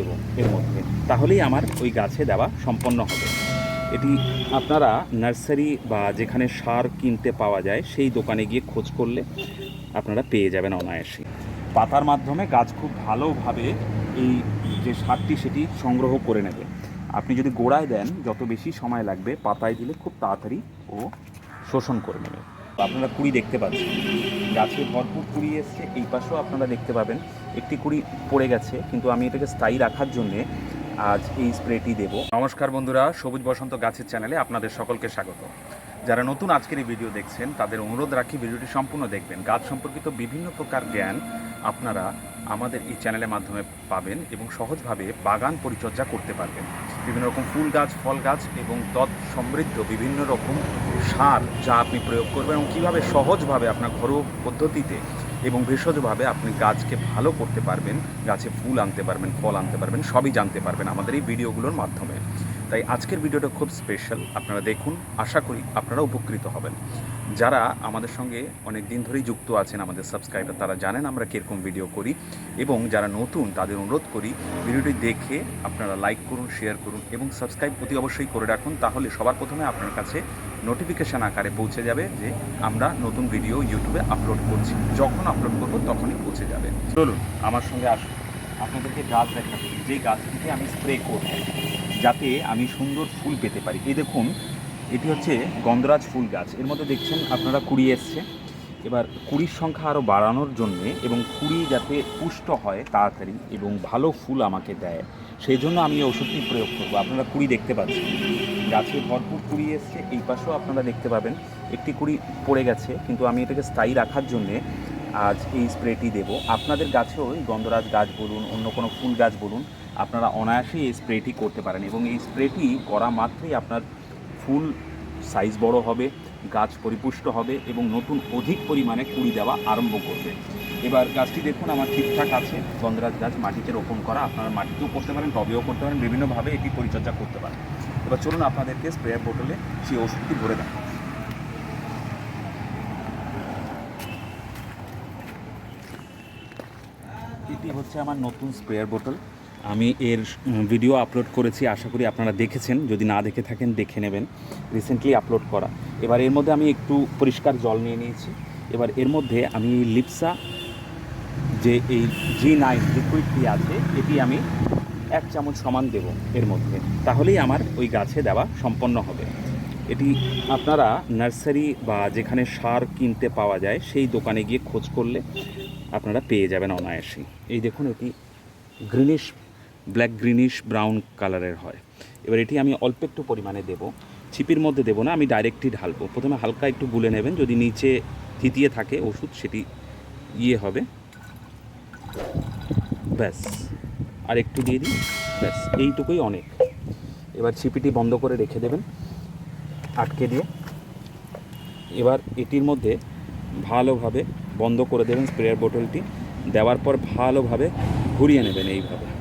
দেব এর মধ্যে। তাহলেই আমার ওই গাছে দেওয়া সম্পন্ন হবে। এটি আপনারা নার্সারি বা যেখানে সার কিনতে পাওয়া যায়, সেই দোকানে গিয়ে খোঁজ করলে আপনারা পেয়ে যাবেন অনায়াসে পাতার মাধ্যমে গাছ খুব ভালোভাবে এই যে সারটি, সেটি সংগ্রহ করে নেবে। আপনি যদি গোড়ায় দেন, যত বেশি সময় লাগবে, পাতায় দিলে খুব তাড়াতাড়ি ও শোষণ করে নেবে। আপনারা কুড়ি দেখতে পাচ্ছেন। গাছে ভরপুর কুড়ি এসছে, এই পাশেও আপনারা দেখতে পাবেন, একটি কুড়ি পড়ে গেছে, কিন্তু আমি এটাকে স্থায়ী রাখার জন্যে আজ এই স্প্রেটি দেব। নমস্কার বন্ধুরা, সবুজ বসন্ত গাছের চ্যানেলে আপনাদের সকলকে স্বাগত। যারা নতুন আজকের এই ভিডিও দেখছেন, তাদের অনুরোধ রাখি ভিডিওটি সম্পূর্ণ দেখবেন। গাছ সম্পর্কিত বিভিন্ন প্রকার জ্ঞান আপনারা আমাদের এই চ্যানেলের মাধ্যমে পাবেন এবং সহজভাবে বাগান পরিচর্যা করতে পারবেন। বিভিন্ন রকম ফুল গাছ, ফল গাছ এবং তৎ সমৃদ্ধ বিভিন্ন রকম সার যা আপনি প্রয়োগ করবেন এবং কীভাবে সহজভাবে আপনার ঘরোয়া পদ্ধতিতে এবং ভেষজভাবে আপনি গাছকে ভালো করতে পারবেন, গাছে ফুল আনতে পারবেন, ফল আনতে পারবেন, সবই জানতে পারবেন আমাদের এই ভিডিওগুলোর মাধ্যমে। তাই আজকের ভিডিওটা খুব স্পেশাল আপনারা দেখুন, আশা করি আপনারা উপকৃত হবেন। যারা আমাদের সঙ্গে অনেক দিন ধরেই যুক্ত আছেন, আমাদের সাবস্ক্রাইবার তারা জানেন আমরা কীরকম ভিডিও করি এবং যারা নতুন, তাদের অনুরোধ করি ভিডিওটি দেখে আপনারা লাইক করুন শেয়ার করুন এবং সাবস্ক্রাইব অতি অবশ্যই করে রাখুন, তাহলে সবার প্রথমে আপনার কাছে নোটিফিকেশান আকারে পৌঁছে যাবে যে আমরা নতুন ভিডিও ইউটিউবে আপলোড করছি। যখন আপলোড করব তখনই পৌঁছে যাবে। চলুন, আমার সঙ্গে আসুন। আপনাদেরকে গাছ দেখাচ্ছি। যে গাছটিকে আমি স্প্রে করব। যাতে আমি সুন্দর ফুল পেতে পারি। এই দেখুন, এটি হচ্ছে গন্ধরাজ ফুল গাছ। এর মধ্যে দেখছেন আপনারা কুড়ি এসছে। এবার কুড়ির সংখ্যা আরও বাড়ানোর জন্যে এবং কুড়ি যাতে পুষ্ট হয় তাড়াতাড়ি এবং ভালো ফুল আমাকে দেয়, সেই জন্য আমি ওষুধটি প্রয়োগ করব। আপনারা কুড়ি দেখতে পাচ্ছেন। গাছে ভরপুর কুড়ি এসছে। এই পাশেও আপনারা দেখতে পাবেন, একটি কুড়ি পড়ে গেছে, কিন্তু আমি এটাকে স্থায়ী রাখার জন্যে আজ এই স্প্রেটি দেব। আপনাদের গাছেও গন্ধরাজ গাছ বলুন, অন্য কোনো ফুল গাছ বলুন আপনারা অনায়াসেই এই স্প্রেটি করতে পারেন এবং এই স্প্রেটি করা মাত্রই আপনার ফুল সাইজ বড় হবে, গাছ পরিপুষ্ট হবে এবং নতুন অধিক পরিমাণে কুড়ি দেওয়া আরম্ভ করবে। এবার গাছটি দেখুন, আমার ঠিকঠাক আছে। গন্ধরাজ গাছ মাটিতে রোপণ করা, আপনারা মাটিতেও করতে পারেন, টবেও করতে পারেন, বিভিন্নভাবে এটি পরিচর্যা করতে পারেন। এবার চলুন আপনাদেরকে স্প্রে বোটলে সেই ওষুধটি ভরে দেন এটি হচ্ছে আমার নতুন স্প্রেয়ার বোতল। আমি এর ভিডিও আপলোড করেছি, আশা করি আপনারা দেখেছেন। যদি না দেখে থাকেন, দেখে নেবেন। রিসেন্টলি আপলোড করা। এবার এর মধ্যে আমি একটু পরিষ্কার জল নিয়ে নিয়েছি। এবার এর মধ্যে আমি লিপসা যে এই জি নাইন লিকুইডটি আছে, এটি আমি এক চামচ সমান দেব এর মধ্যে। তাহলেই আমার ওই গাছে দেওয়া সম্পন্ন হবে। এটি আপনারা নার্সারি বা যেখানে সার কিনতে পাওয়া যায়, সেই দোকানে গিয়ে খোঁজ করলে আপনারা পেয়ে যাবেন অনায়াসেই। এই দেখুন, এটি গ্রিনিশ ব্ল্যাক গ্রিনিশ ব্রাউন কালারের হয়। এবার এটি আমি অল্প একটু পরিমাণে দেব। ছিপির মধ্যে দেবো না, আমি ডাইরেক্টই ঢালবো। প্রথমে হালকা একটু গুলে নেবেন, যদি নিচে থিতিয়ে থাকে ওষুধ, সেটি ইয়ে হবে। ব্যাস। আর একটু দিয়ে দিই। ব্যাস, এইটুকুই অনেক। এবার ছিপিটি বন্ধ করে রেখে দেবেন, আটকে দিয়ে। এবার এটির মধ্যে ভালোভাবে বন্ধ করে দেবেন স্প্রেয়ার বোতলটি। দেওয়ার পর ভালোভাবে ঘুরিয়ে নেবেন এইভাবে।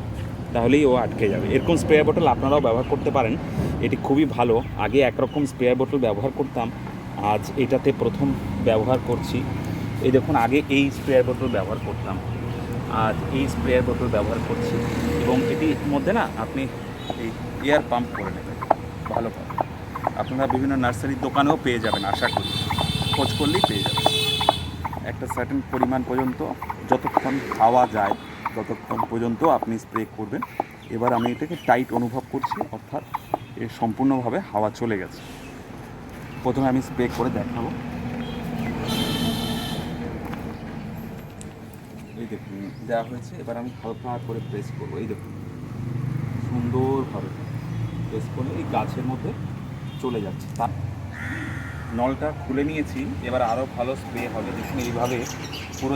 তাহলেই ও আটকে যাবে। এরকম স্প্রেয়ার বোতল আপনারাও ব্যবহার করতে পারেন। এটি খুবই ভালো। আগে একরকম স্প্রেয়ার বোতল ব্যবহার করতাম। আজ এটাতে প্রথম ব্যবহার করছি। এই দেখুন, আগে এই স্প্রেয়ার বোতল ব্যবহার করতাম। আজ এই স্প্রেয়ার বোতল ব্যবহার করছি। এবং এটির মধ্যে না, আপনি এই এয়ার পাম্প করে নেবেন। ভালোভাবে আপনারা বিভিন্ন নার্সারির দোকানেও পেয়ে যাবেন, আশা করি। খোঁজ করলেই পেয়ে যাবেন। একটা সার্টেন পরিমাণ পর্যন্ত যতক্ষণ খাওয়া যায় ততক্ষণ পর্যন্ত আপনি স্প্রে করবেন, এবার আমি এটাকে টাইট অনুভব করছি, অর্থাৎ এ সম্পূর্ণভাবে হাওয়া চলে গেছে। প্রথমে আমি স্প্রে করে দেখাবো। এই দেখুন দেওয়া হয়েছে, এবার আমি হালকা করে প্রেস করব। এই দেখুন, সুন্দরভাবে প্রেস করে এই গাছের মধ্যে চলে যাচ্ছে। তার নলটা খুলে নিয়েছি, এবার আরও ভালো স্প্রে হবে। দেখুন, এইভাবে পুরো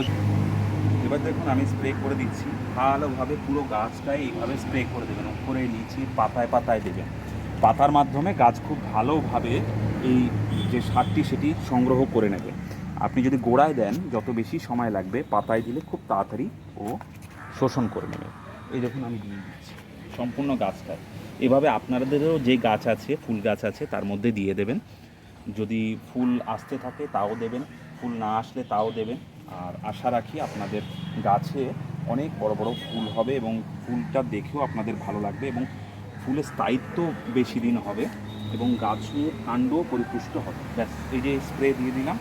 এবার দেখুন আমি স্প্রে করে দিচ্ছি। ভালোভাবে পুরো গাছটাই এইভাবে স্প্রে করে দেবেন। উপরে, নিচে, পাতায় পাতায় দেবেন। পাতার মাধ্যমে গাছ খুব ভালোভাবে এই যে সারটি সেটি সংগ্রহ করে নেবে। আপনি যদি গোড়ায় দেন, যত বেশি সময় লাগবে, পাতায় দিলে খুব তাড়াতাড়ি ও শোষণ করে নেবে। এই দেখুন আমি দিয়ে দিচ্ছি সম্পূর্ণ গাছটায়। এভাবে আপনাদেরও যে গাছ আছে, ফুল গাছ আছে, তার মধ্যে দিয়ে দেবেন। যদি ফুল আসতে থাকে, তাও দেবেন। ফুল না আসলে তাও দেবেন। আর আশা রাখি আপনাদের গাছে অনেক বড় বড় ফুল হবে এবং ফুলটা দেখেও আপনাদের ভালো লাগবে এবং ফুলের স্থায়িত্ব বেশি দিন হবে এবং গাছের কাণ্ডও পরিপুষ্ট হবে। ব্যাস, এই যে স্প্রে দিয়ে দিলাম,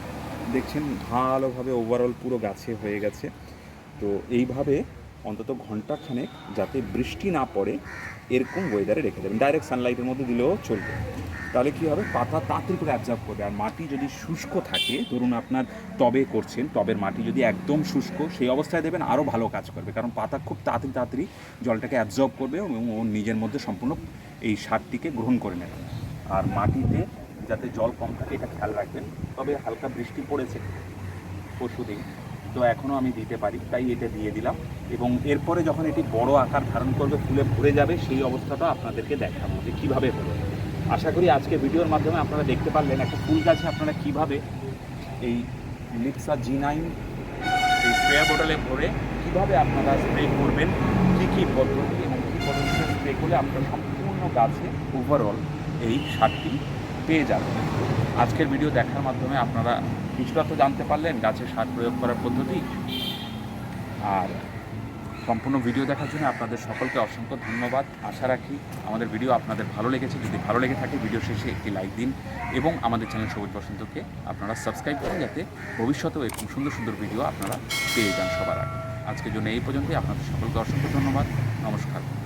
দেখছেন ভালোভাবে ওভারঅল পুরো গাছে হয়ে গেছে। তো এইভাবে অন্তত ঘন্টাখানেক যাতে বৃষ্টি না পড়ে, এরকম ওয়েদারে রেখে দেবেন। ডাইরেক্ট সানলাইটের মধ্যে দিলেও চলবে। তাহলে কী হবে? পাতা তাড়াতাড়ি করে অ্যাবজর্ব করবে আর মাটি যদি শুষ্ক থাকে, ধরুন আপনার টবে করছেন, টবের মাটি যদি একদম শুষ্ক, সেই অবস্থায় দেবেন আরও ভালো কাজ করবে। কারণ পাতা খুব তাড়াতাড়ি তাড়াতাড়ি জলটাকে অ্যাবজর্ব করবে এবং ও নিজের মধ্যে সম্পূর্ণ এই সারটিকে গ্রহণ করে নেবে। আর মাটিতে যাতে জল কম থাকে, এটা খেয়াল রাখবেন। তবে হালকা বৃষ্টি পড়েছে পরশুদিন, তো এখনও আমি দিতে পারি, তাই এটা দিয়ে দিলাম। এবং এরপরে যখন এটি বড় আকার ধারণ করবে, ফুলে ভরে যাবে, সেই অবস্থাটা আপনাদেরকে দেখাবো যে কীভাবে হলো। আশা করি আজকে ভিডিওর মাধ্যমে আপনারা দেখতে পারলেন একটা ফুল গাছে আপনারা কীভাবে এই লিপসা জি নাইন, এই স্প্রে বোতলে ভরে কীভাবে আপনারা স্প্রে করবেন, কী কী পদ্ধতি এবং কী পদ্ধতিতে স্প্রে করলে আপনারা সম্পূর্ণ গাছে ওভারঅল এই সারটি পেয়ে যাবেন। আজকের ভিডিও দেখার মাধ্যমে আপনারা কিছুটা তো জানতে পারলেন গাছে সার প্রয়োগ করার পদ্ধতি। আর সম্পূর্ণ ভিডিও দেখার জন্য আপনাদের সকলকে অসংখ্য ধন্যবাদ। আশা রাখি আমাদের ভিডিও আপনাদের ভালো লেগেছে। যদি ভালো লেগে থাকে, ভিডিও শেষে একটি লাইক দিন এবং আমাদের চ্যানেল সবুজ বসন্তকে আপনারা সাবস্ক্রাইব করুন যাতে ভবিষ্যতেও এরকম সুন্দর সুন্দর ভিডিও আপনারা পেয়ে যান সবার আগে। আজকের জন্য এই পর্যন্তই। আপনাদের সকলকে অসংখ্য ধন্যবাদ। নমস্কার।